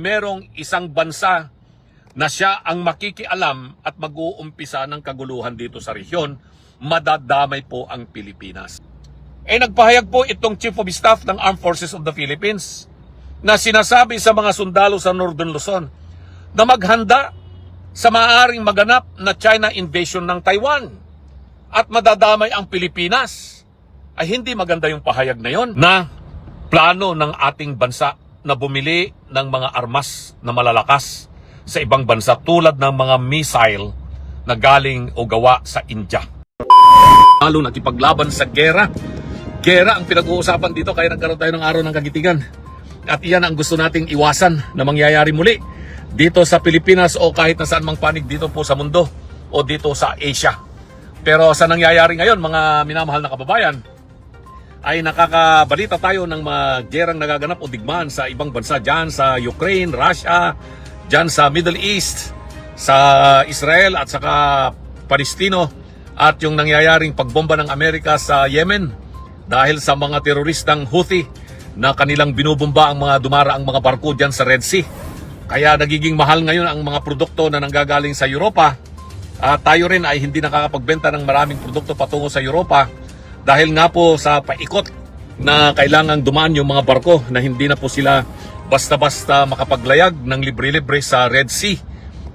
merong isang bansa na siya ang makikialam at mag-uumpisa ng kaguluhan dito sa rehiyon, madadamay po ang Pilipinas. Eh nagpahayag po itong Chief of Staff ng Armed Forces of the Philippines na sinasabi sa mga sundalo sa Northern Luzon na maghanda sa maaaring maganap na China invasion ng Taiwan at madadamay ang Pilipinas. Ay hindi maganda yung pahayag na yon na plano ng ating bansa na bumili ng mga armas na malalakas sa ibang bansa tulad ng mga missile na galing o gawa sa India. Lalo na ipaglaban sa gera. Gera ang pinag-uusapan dito kaya nagkaroon tayo ng araw ng kagitigan. At iyan ang gusto nating iwasan na mangyayari muli dito sa Pilipinas o kahit na saan mang panig dito po sa mundo o dito sa Asia. Pero sa nangyayari ngayon mga minamahal na kababayan, ay nakakabalita tayo ng mga gerang nagaganap o digmaan sa ibang bansa dyan sa Ukraine, Russia, dyan sa Middle East, sa Israel at saka Palestino at yung nangyayaring pagbomba ng Amerika sa Yemen dahil sa mga teroristang Houthi na kanilang binubomba ang mga dumaraang mga barko dyan sa Red Sea. Kaya nagiging mahal ngayon ang mga produkto na nanggagaling sa Europa at tayo rin ay hindi nakakapagbenta ng maraming produkto patungo sa Europa dahil nga po sa paikot na kailangang dumaan yung mga barko na hindi na po sila basta-basta makapaglayag ng libre-libre sa Red Sea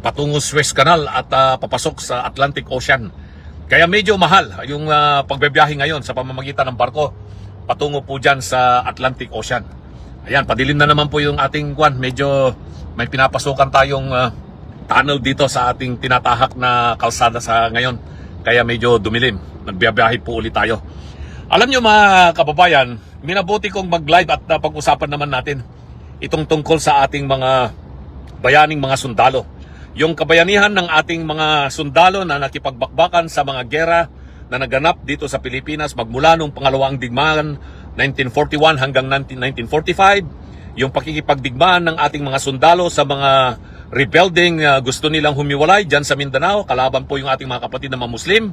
patungo Suez Canal at ah, papasok sa Atlantic Ocean. Kaya medyo mahal yung ah, pagbebiyahe ngayon sa pamamagitan ng barko patungo po dyan sa Atlantic Ocean. Ayan, padilim na naman po yung ating kwan. Medyo may pinapasukan tayong ah, tunnel dito sa ating tinatahak na kalsada sa ngayon. Kaya medyo dumilim. Nagbiyabiyahe po ulit tayo. Alam nyo mga kababayan, minabuti kong mag-live at uh, pag-usapan naman natin itong tungkol sa ating mga bayaning mga sundalo. Yung kabayanihan ng ating mga sundalo na nakipagbakbakan sa mga gera na naganap dito sa Pilipinas magmula nung pangalawang digmaan 1941 hanggang 19- 1945, yung pakikipagdigmaan ng ating mga sundalo sa mga rebuilding uh, gusto nilang humiwalay dyan sa Mindanao, kalaban po yung ating mga kapatid na mga Muslim,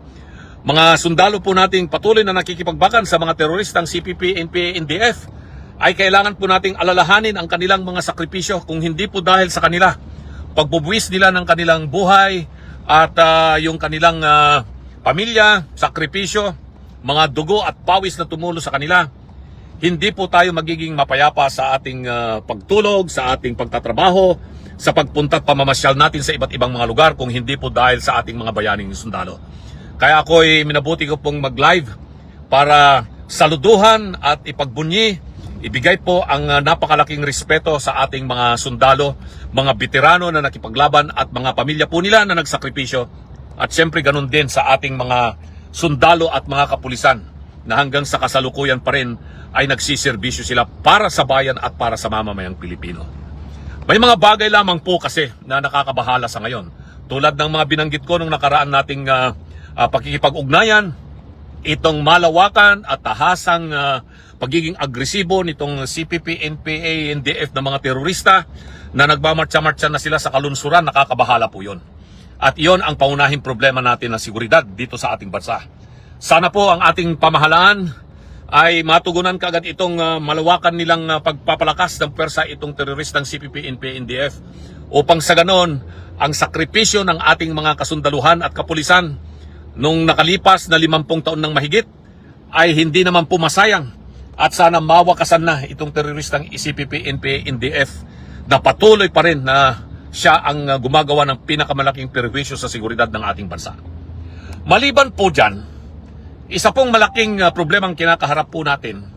mga sundalo po nating patuloy na nakikipagbakan sa mga teroristang CPP, NPA, NDF ay kailangan po nating alalahanin ang kanilang mga sakripisyo kung hindi po dahil sa kanila. Pagbubuwis nila ng kanilang buhay at ah, yung kanilang ah, pamilya, sakripisyo, mga dugo at pawis na tumulo sa kanila, hindi po tayo magiging mapayapa sa ating ah, pagtulog, sa ating pagtatrabaho, sa pagpunta at pamamasyal natin sa iba't ibang mga lugar kung hindi po dahil sa ating mga bayaning sundalo. Kaya ako'y minabuti ko pong mag-live para saluduhan at ipagbunyi, ibigay po ang uh, napakalaking respeto sa ating mga sundalo, mga veterano na nakipaglaban at mga pamilya po nila na nagsakripisyo. At syempre ganun din sa ating mga sundalo at mga kapulisan na hanggang sa kasalukuyan pa rin ay nagsiservisyo sila para sa bayan at para sa mamamayang Pilipino. May mga bagay lamang po kasi na nakakabahala sa ngayon. Tulad ng mga binanggit ko nung nakaraan nating uh, uh, pakikipag-ugnayan, itong malawakan at tahasang uh, pagiging agresibo nitong CPP, NPA, NDF na mga terorista na nagmamartsa-martsa na sila sa kalunsuran, nakakabahala po yon. At iyon ang paunahing problema natin na seguridad dito sa ating bansa. Sana po ang ating pamahalaan ay matugunan kagad itong uh, malawakan nilang uh, pagpapalakas ng persa itong teroristang CPP, NPA, NDF upang sa ganon ang sakripisyo ng ating mga kasundaluhan at kapulisan nung nakalipas na 50 taon ng mahigit ay hindi naman pumasayang at sana mawakasan na itong teroristang CPP, NPA, NDF na patuloy pa rin na siya ang uh, gumagawa ng pinakamalaking perwisyo sa seguridad ng ating bansa. Maliban po dyan, isa pong malaking uh, problemang kinakaharap po natin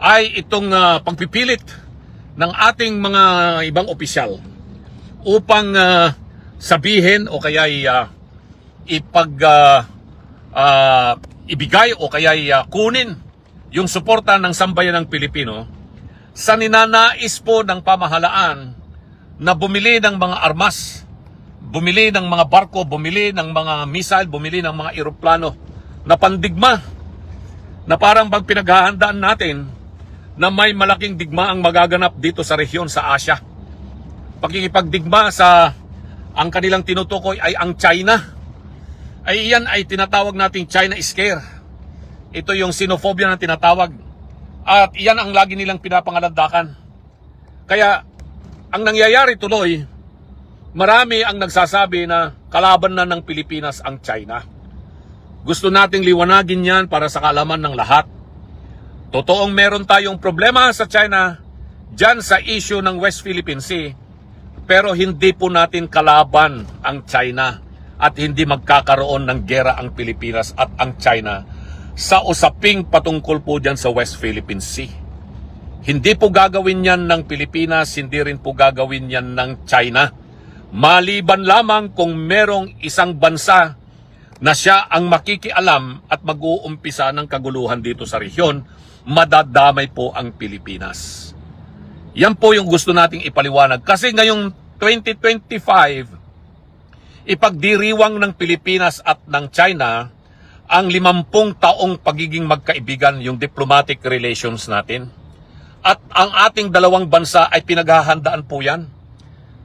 ay itong uh, pagpipilit ng ating mga ibang opisyal upang uh, sabihin o kaya uh, ipag uh, uh, ibigay o kaya uh, kunin yung suporta ng sambayan ng Pilipino sa ninanais po ng pamahalaan na bumili ng mga armas, bumili ng mga barko, bumili ng mga missile, bumili ng mga eroplano na pandigma na parang bang pinaghahandaan natin na may malaking digma ang magaganap dito sa rehiyon sa Asia. Pagkikipagdigma sa ang kanilang tinutukoy ay ang China. Ay iyan ay tinatawag nating China scare. Ito yung xenophobia na tinatawag. At iyan ang lagi nilang pinapangalandakan. Kaya ang nangyayari tuloy, marami ang nagsasabi na kalaban na ng Pilipinas ang China. Gusto nating liwanagin yan para sa kaalaman ng lahat. Totoong meron tayong problema sa China dyan sa issue ng West Philippine Sea, pero hindi po natin kalaban ang China at hindi magkakaroon ng gera ang Pilipinas at ang China sa usaping patungkol po dyan sa West Philippine Sea. Hindi po gagawin yan ng Pilipinas, hindi rin po gagawin yan ng China. Maliban lamang kung merong isang bansa na siya ang makikialam at mag-uumpisa ng kaguluhan dito sa rehiyon, madadamay po ang Pilipinas. Yan po yung gusto nating ipaliwanag. Kasi ngayong 2025, ipagdiriwang ng Pilipinas at ng China ang limampung taong pagiging magkaibigan yung diplomatic relations natin. At ang ating dalawang bansa ay pinaghahandaan po yan.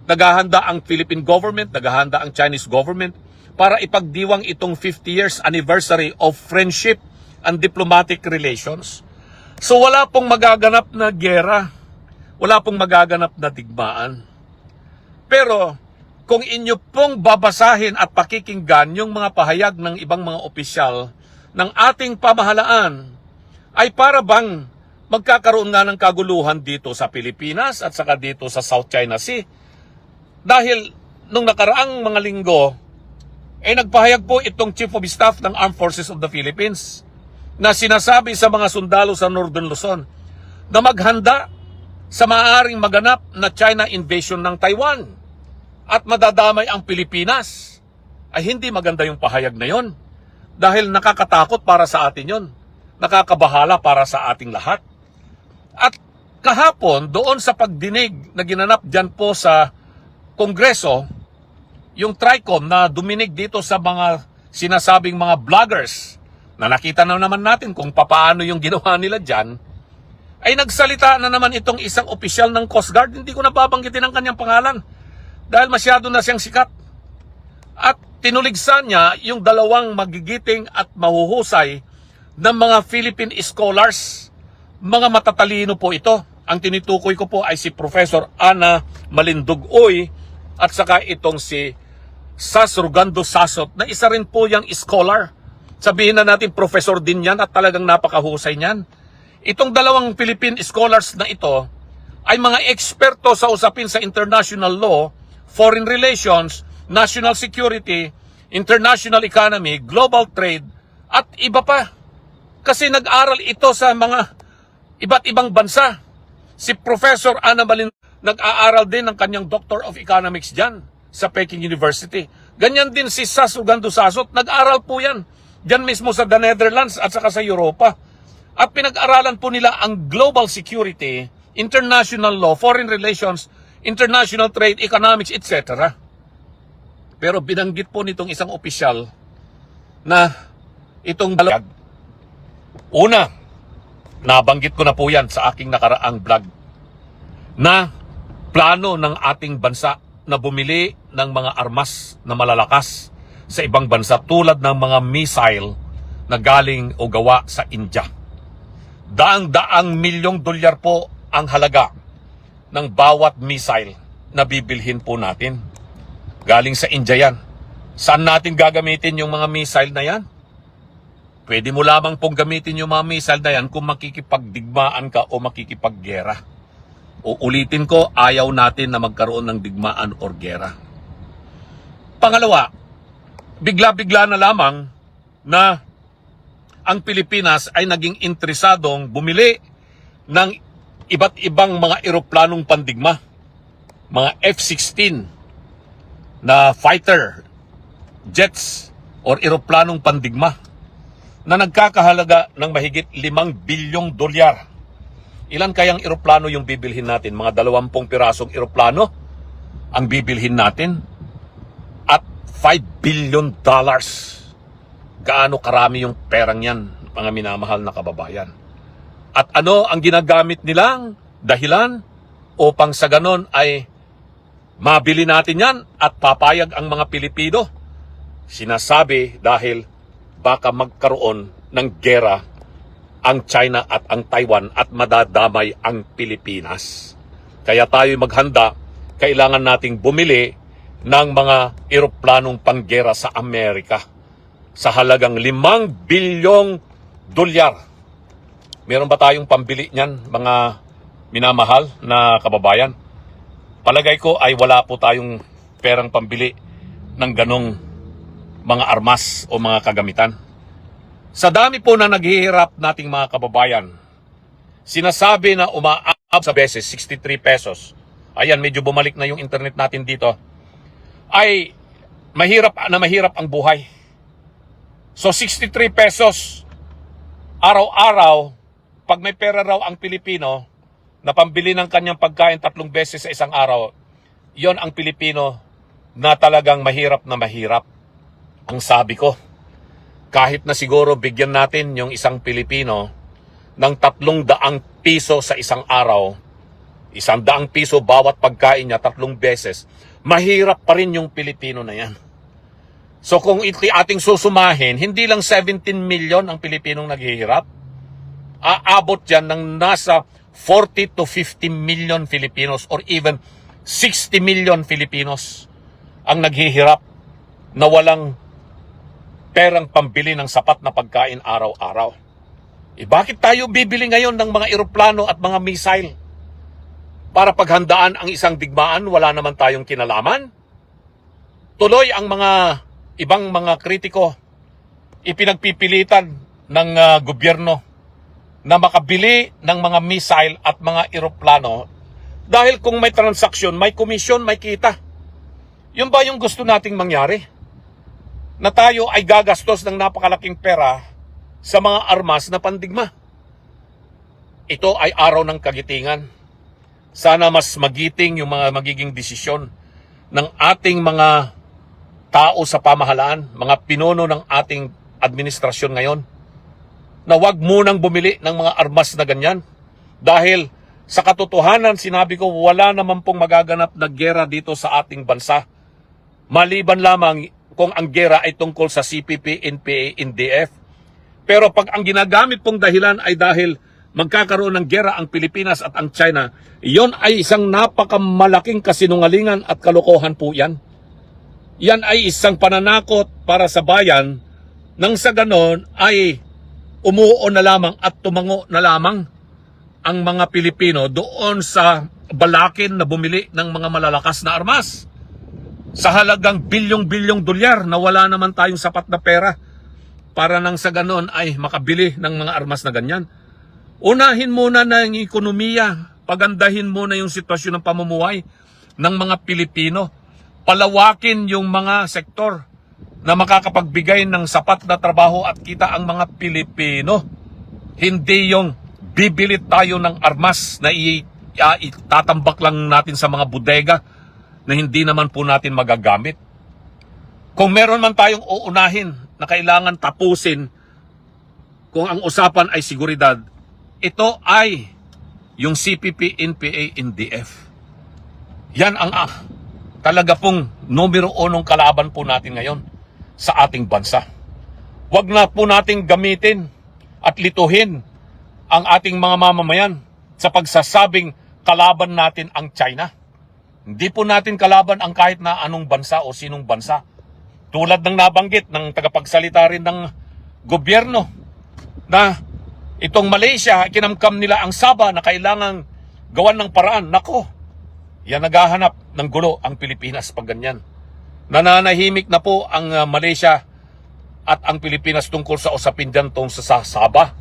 Naghahanda ang Philippine government, naghahanda ang Chinese government para ipagdiwang itong 50 years anniversary of friendship and diplomatic relations. So wala pong magaganap na gera, wala pong magaganap na digmaan. Pero kung inyo pong babasahin at pakikinggan yung mga pahayag ng ibang mga opisyal ng ating pamahalaan, ay para bang magkakaroon nga ng kaguluhan dito sa Pilipinas at saka dito sa South China Sea. Dahil nung nakaraang mga linggo, eh nagpahayag po itong Chief of Staff ng Armed Forces of the Philippines na sinasabi sa mga sundalo sa Northern Luzon na maghanda sa maaaring maganap na China invasion ng Taiwan at madadamay ang Pilipinas. Ay hindi maganda yung pahayag na yon dahil nakakatakot para sa atin yon. Nakakabahala para sa ating lahat. At kahapon, doon sa pagdinig na ginanap dyan po sa Kongreso, yung TRICOM na duminig dito sa mga sinasabing mga vloggers na nakita na naman natin kung papaano yung ginawa nila dyan, ay nagsalita na naman itong isang opisyal ng Coast Guard. Hindi ko nababanggitin ang kanyang pangalan dahil masyado na siyang sikat. At tinuligsan niya yung dalawang magigiting at mahuhusay ng mga Philippine scholars mga matatalino po ito. Ang tinitukoy ko po ay si Professor Ana Malindugoy at saka itong si Sas Rugando Sasot na isa rin po yung scholar. Sabihin na natin professor din yan at talagang napakahusay niyan. Itong dalawang Philippine scholars na ito ay mga eksperto sa usapin sa international law, foreign relations, national security, international economy, global trade, at iba pa. Kasi nag-aral ito sa mga iba't ibang bansa. Si Professor Ana Malin nag-aaral din ng kanyang Doctor of Economics dyan sa Peking University. Ganyan din si Sas Ugando Sasot, nag-aral po yan dyan mismo sa the Netherlands at saka sa Europa. At pinag-aralan po nila ang global security, international law, foreign relations, international trade, economics, etc. Pero binanggit po nitong isang opisyal na itong balag. Una, nabanggit ko na po yan sa aking nakaraang vlog, na plano ng ating bansa na bumili ng mga armas na malalakas sa ibang bansa tulad ng mga missile na galing o gawa sa India. Daang-daang milyong dolyar po ang halaga ng bawat missile na bibilhin po natin. Galing sa India yan. Saan natin gagamitin yung mga missile na yan? Pwede mo lamang pong gamitin yung mga missile na yan kung makikipagdigmaan ka o makikipaggera. O ulitin ko, ayaw natin na magkaroon ng digmaan or gera. Pangalawa, bigla-bigla na lamang na ang Pilipinas ay naging interesadong bumili ng iba't ibang mga eroplanong pandigma. Mga F-16 na fighter jets or eroplanong pandigma na nagkakahalaga ng mahigit 5 bilyong dolyar. Ilan kayang eroplano yung bibilhin natin? Mga dalawampung pirasong eroplano ang bibilhin natin at 5 billion dollars. Gaano karami yung perang yan, mga minamahal na kababayan. At ano ang ginagamit nilang dahilan upang sa ganon ay mabili natin yan at papayag ang mga Pilipino? Sinasabi dahil baka magkaroon ng gera ang China at ang Taiwan at madadamay ang Pilipinas. Kaya tayo maghanda kailangan nating bumili ng mga eroplanong panggera sa Amerika sa halagang 5 bilyong dolyar. Meron ba tayong pambili niyan, mga minamahal na kababayan? Palagay ko ay wala po tayong perang pambili ng ganong mga armas o mga kagamitan. Sa dami po na naghihirap nating mga kababayan, sinasabi na umaab sa beses 63 pesos. Ayan, medyo bumalik na yung internet natin dito. Ay mahirap na mahirap ang buhay. So 63 pesos araw-araw pag may pera raw ang Pilipino na pambili ng kanyang pagkain tatlong beses sa isang araw, yon ang Pilipino na talagang mahirap na mahirap. Ang sabi ko, kahit na siguro bigyan natin yung isang Pilipino ng tatlong daang piso sa isang araw, isang daang piso bawat pagkain niya tatlong beses, mahirap pa rin yung Pilipino na yan. So kung iti ating susumahin, hindi lang 17 million ang Pilipinong naghihirap. Aabot yan ng nasa 40 to 50 million Filipinos or even 60 million Filipinos ang naghihirap na walang perang pambili ng sapat na pagkain araw-araw. Eh bakit tayo bibili ngayon ng mga eroplano at mga missile? Para paghandaan ang isang digmaan, wala naman tayong kinalaman? Tuloy ang mga ibang mga kritiko ipinagpipilitan ng ah, gobyerno na makabili ng mga missile at mga eroplano dahil kung may transaksyon, may komisyon, may kita. Yun ba yung gusto nating mangyari? Na tayo ay gagastos ng napakalaking pera sa mga armas na pandigma. Ito ay araw ng kagitingan. Sana mas magiting yung mga magiging desisyon ng ating mga tao sa pamahalaan, mga pinuno ng ating administrasyon ngayon, na wag munang bumili ng mga armas na ganyan. Dahil sa katotohanan, sinabi ko, wala naman pong magaganap na gera dito sa ating bansa. Maliban lamang kung ang gera ay tungkol sa CPP, NPA, NDF. Pero pag ang ginagamit pong dahilan ay dahil magkakaroon ng gera ang Pilipinas at ang China, iyon ay isang napakamalaking kasinungalingan at kalokohan po yan. Yan ay isang pananakot para sa bayan nang sa ganon ay umuo na lamang at tumango na lamang ang mga Pilipino doon sa balakin na bumili ng mga malalakas na armas. Sa halagang bilyong-bilyong dolyar na wala naman tayong sapat na pera para nang sa ganon ay makabili ng mga armas na ganyan. Unahin muna ng ekonomiya, pagandahin muna yung sitwasyon ng pamumuhay ng mga Pilipino. Palawakin yung mga sektor na makakapagbigay ng sapat na trabaho at kita ang mga Pilipino. Hindi yung bibili tayo ng armas na ah, itatambak lang natin sa mga bodega na hindi naman po natin magagamit. Kung meron man tayong uunahin na kailangan tapusin kung ang usapan ay seguridad, ito ay yung CPP, NPA, NDF. Yan ang ah, talaga pong numero unong kalaban po natin ngayon sa ating bansa. Huwag na po nating gamitin at lituhin ang ating mga mamamayan sa pagsasabing kalaban natin ang China. Hindi po natin kalaban ang kahit na anong bansa o sinong bansa. Tulad ng nabanggit ng tagapagsalita rin ng gobyerno na itong Malaysia, kinamkam nila ang Saba na kailangang gawan ng paraan. Nako, yan naghahanap ng gulo ang Pilipinas pag ganyan. Nananahimik na po ang uh, Malaysia at ang Pilipinas tungkol sa usapin dyan tong sa, sa Sabah.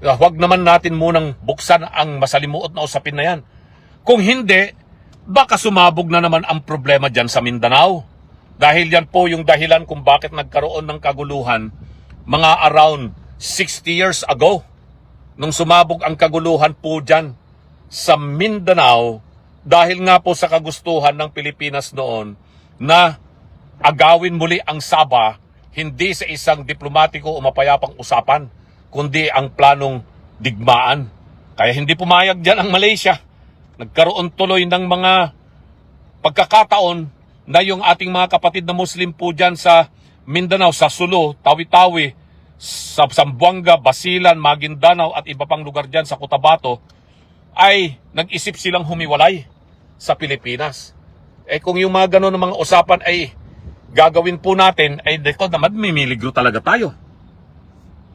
Uh, huwag naman natin munang buksan ang masalimuot na usapin na yan. Kung hindi, baka sumabog na naman ang problema dyan sa Mindanao. Dahil yan po yung dahilan kung bakit nagkaroon ng kaguluhan mga around 60 years ago. Nung sumabog ang kaguluhan po dyan sa Mindanao dahil nga po sa kagustuhan ng Pilipinas noon na agawin muli ang Saba hindi sa isang diplomatiko o mapayapang usapan, kundi ang planong digmaan. Kaya hindi pumayag dyan ang Malaysia. Nagkaroon tuloy ng mga pagkakataon na yung ating mga kapatid na Muslim po dyan sa Mindanao, sa Sulu, Tawi-Tawi, sa Sambuanga, Basilan, Maguindanao at iba pang lugar dyan sa Cotabato ay nag-isip silang humiwalay sa Pilipinas. Eh kung yung mga ganun ng mga usapan ay gagawin po natin, ay dito naman mimiligro talaga tayo.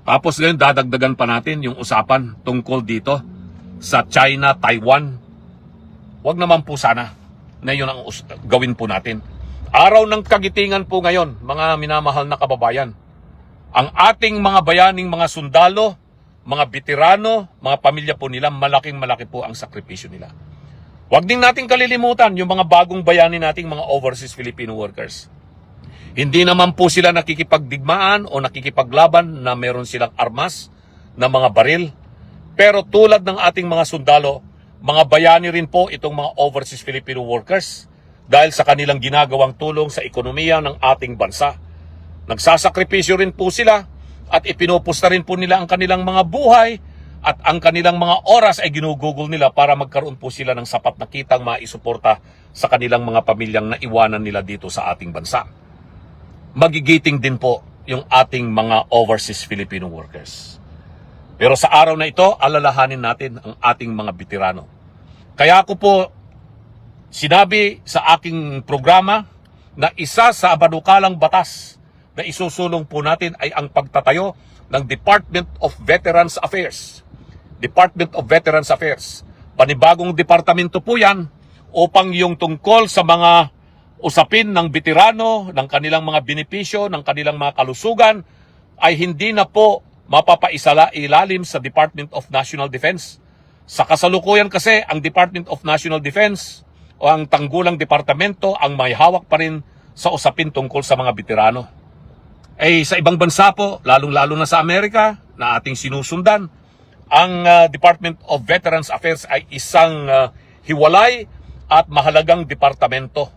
Tapos ngayon dadagdagan pa natin yung usapan tungkol dito sa China, Taiwan. Huwag naman po sana na yun ang gawin po natin. Araw ng kagitingan po ngayon, mga minamahal na kababayan. Ang ating mga bayaning mga sundalo, mga veterano, mga pamilya po nila, malaking malaki po ang sakripisyo nila. Huwag din nating kalilimutan yung mga bagong bayani nating mga overseas Filipino workers. Hindi naman po sila nakikipagdigmaan o nakikipaglaban na meron silang armas na mga baril. Pero tulad ng ating mga sundalo, mga bayani rin po itong mga overseas Filipino workers dahil sa kanilang ginagawang tulong sa ekonomiya ng ating bansa. Nagsasakripisyo rin po sila at ipinopusta rin po nila ang kanilang mga buhay at ang kanilang mga oras ay ginugugol nila para magkaroon po sila ng sapat na kitang maisuporta sa kanilang mga pamilyang naiwanan nila dito sa ating bansa magigiting din po yung ating mga overseas Filipino workers. Pero sa araw na ito, alalahanin natin ang ating mga veterano. Kaya ako po sinabi sa aking programa na isa sa abanukalang batas na isusulong po natin ay ang pagtatayo ng Department of Veterans Affairs. Department of Veterans Affairs. Panibagong departamento po yan upang yung tungkol sa mga usapin ng veterano, ng kanilang mga benepisyo, ng kanilang mga kalusugan, ay hindi na po mapapaisala ilalim sa Department of National Defense. Sa kasalukuyan kasi, ang Department of National Defense o ang tanggulang departamento ang may hawak pa rin sa usapin tungkol sa mga veterano. Eh, sa ibang bansa po, lalong-lalo na sa Amerika, na ating sinusundan, ang uh, Department of Veterans Affairs ay isang uh, hiwalay at mahalagang departamento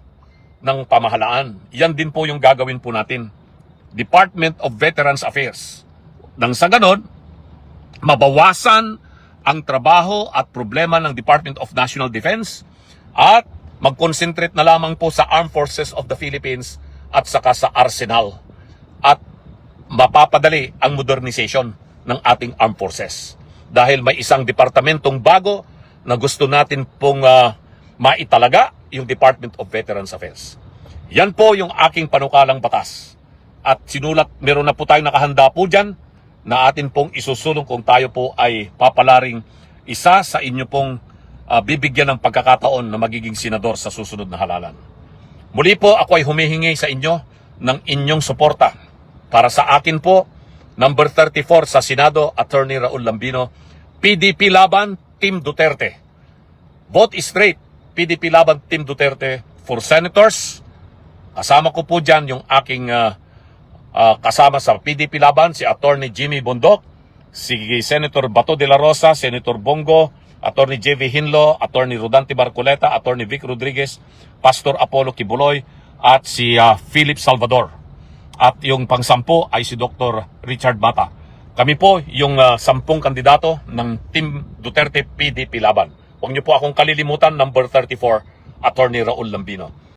ng pamahalaan. Yan din po yung gagawin po natin. Department of Veterans Affairs. Nang sa ganon, mabawasan ang trabaho at problema ng Department of National Defense at mag-concentrate na lamang po sa Armed Forces of the Philippines at saka sa Arsenal at mapapadali ang modernization ng ating armed forces. Dahil may isang departamentong bago na gusto natin pong ah, maitalaga yung Department of Veterans Affairs. Yan po yung aking panukalang batas. At sinulat, meron na po tayo nakahanda po dyan na atin pong isusulong kung tayo po ay papalaring isa sa inyo pong ah, bibigyan ng pagkakataon na magiging senador sa susunod na halalan. Muli po ako ay humihingi sa inyo ng inyong suporta. Para sa akin po, number 34 sa Senado, Attorney Raul Lambino, PDP Laban, Team Duterte. Vote straight, PDP Laban, Team Duterte for senators. Kasama ko po dyan yung aking ah, ah, kasama sa PDP Laban, si Attorney Jimmy Bondok, si Senator Bato de la Rosa, Senator Bongo, Attorney JV Hinlo, Attorney Rodante Barcoleta, Attorney Vic Rodriguez, Pastor Apollo Kibuloy, at si ah, Philip Salvador. At yung pangsampo ay si Dr. Richard Bata. Kami po yung ah, sampung kandidato ng Team Duterte PDP Laban. Huwag niyo po akong kalilimutan, number 34, Attorney Raul Lambino.